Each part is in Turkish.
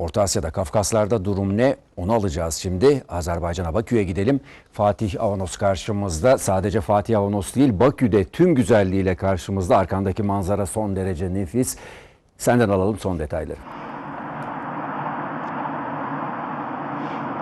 Orta Asya'da, Kafkaslar'da durum ne? Onu alacağız şimdi. Azerbaycan'a, Bakü'ye gidelim. Fatih Avanos karşımızda. Sadece Fatih Avanos değil, Bakü'de tüm güzelliğiyle karşımızda. Arkandaki manzara son derece nefis. Senden alalım son detayları.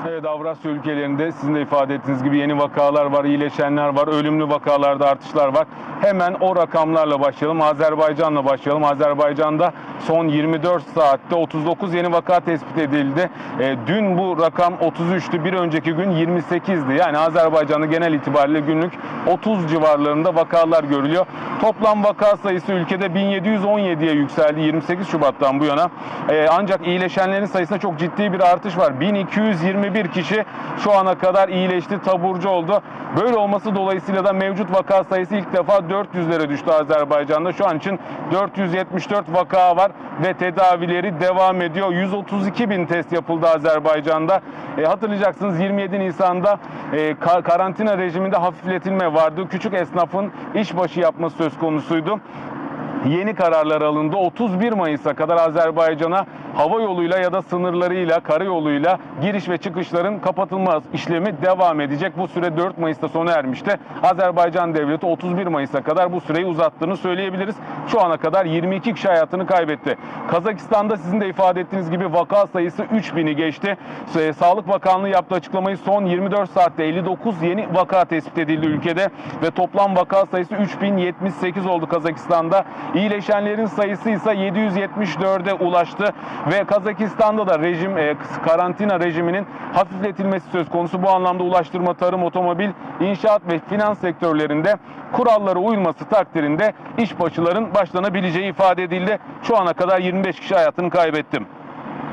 Evet Avrasya ülkelerinde sizin de ifade ettiğiniz gibi yeni vakalar var, iyileşenler var, ölümlü vakalarda artışlar var. Hemen o rakamlarla başlayalım. Azerbaycan'la başlayalım. Azerbaycan'da son 24 saatte 39 yeni vaka tespit edildi. E, dün bu rakam 33'tü. Bir önceki gün 28'di. Yani Azerbaycan'da genel itibariyle günlük 30 civarlarında vakalar görülüyor. Toplam vaka sayısı ülkede 1717'ye yükseldi 28 Şubat'tan bu yana. E, ancak iyileşenlerin sayısında çok ciddi bir artış var. 1221 kişi şu ana kadar iyileşti, taburcu oldu. Böyle olması dolayısıyla da mevcut vaka sayısı ilk defa 400'lere düştü Azerbaycan'da. Şu an için 474 vaka var ve tedavileri devam ediyor. 132 bin test yapıldı Azerbaycan'da. E, hatırlayacaksınız 27 Nisan'da e, ka- karantina rejiminde hafifletilme vardı. Küçük esnafın işbaşı yapması söz konusuydu yeni kararlar alındı. 31 Mayıs'a kadar Azerbaycan'a hava yoluyla ya da sınırlarıyla, karayoluyla giriş ve çıkışların kapatılma işlemi devam edecek. Bu süre 4 Mayıs'ta sona ermişti. Azerbaycan devleti 31 Mayıs'a kadar bu süreyi uzattığını söyleyebiliriz. Şu ana kadar 22 kişi hayatını kaybetti. Kazakistan'da sizin de ifade ettiğiniz gibi vaka sayısı 3000'i geçti. Sa- Sağlık Bakanlığı yaptığı açıklamayı son 24 saatte 59 yeni vaka tespit edildi ülkede ve toplam vaka sayısı 3078 oldu Kazakistan'da. İyileşenlerin sayısı ise 774'e ulaştı ve Kazakistan'da da rejim e, karantina rejiminin hafifletilmesi söz konusu. Bu anlamda ulaştırma, tarım, otomobil, inşaat ve finans sektörlerinde kurallara uyulması takdirinde işbaşıların başlanabileceği ifade edildi. Şu ana kadar 25 kişi hayatını kaybetti.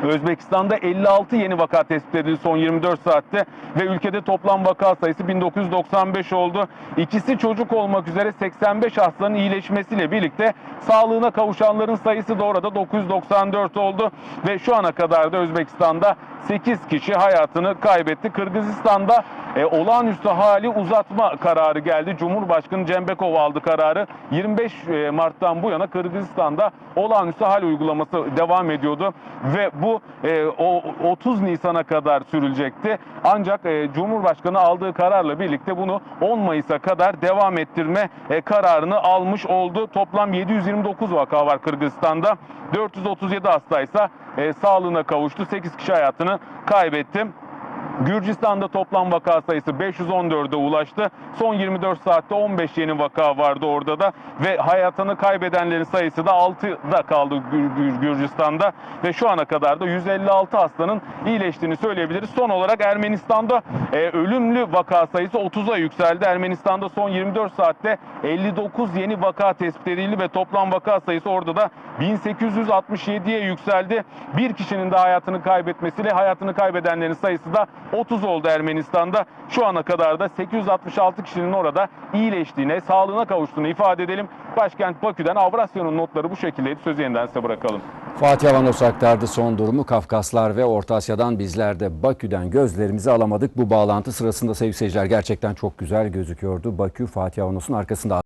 Özbekistan'da 56 yeni vaka tespit edildi son 24 saatte ve ülkede toplam vaka sayısı 1995 oldu. İkisi çocuk olmak üzere 85 hastanın iyileşmesiyle birlikte sağlığına kavuşanların sayısı da orada 994 oldu ve şu ana kadar da Özbekistan'da 8 kişi hayatını kaybetti. Kırgızistan'da e, olağanüstü hali uzatma kararı geldi. Cumhurbaşkanı Cembekov aldı kararı. 25 e, Mart'tan bu yana Kırgızistan'da olağanüstü hal uygulaması devam ediyordu ve bu e, o 30 Nisan'a kadar sürülecekti. Ancak e, Cumhurbaşkanı aldığı kararla birlikte bunu 10 Mayıs'a kadar devam ettirme e, kararını almış oldu. Toplam 729 vaka var Kırgızistan'da. 437 hastaysa e, sağlığına kavuştu. 8 kişi hayatını kaybetti. Gürcistan'da toplam vaka sayısı 514'e ulaştı. Son 24 saatte 15 yeni vaka vardı orada da ve hayatını kaybedenlerin sayısı da 6'da kaldı Gür- Gür- Gürcistan'da ve şu ana kadar da 156 hastanın iyileştiğini söyleyebiliriz. Son olarak Ermenistan'da e, ölümlü vaka sayısı 30'a yükseldi. Ermenistan'da son 24 saatte 59 yeni vaka tespit edildi ve toplam vaka sayısı orada da 1867'ye yükseldi. Bir kişinin de hayatını kaybetmesiyle hayatını kaybedenlerin sayısı da 30 oldu Ermenistan'da. Şu ana kadar da 866 kişinin orada iyileştiğine, sağlığına kavuştuğunu ifade edelim. Başkent Bakü'den Avrasya'nın notları bu şekildeydi. Sözü yeniden size bırakalım. Fatih Avanos aktardı son durumu. Kafkaslar ve Orta Asya'dan bizler de Bakü'den gözlerimizi alamadık. Bu bağlantı sırasında sevgili seyirciler gerçekten çok güzel gözüküyordu. Bakü Fatih Avanos'un arkasında.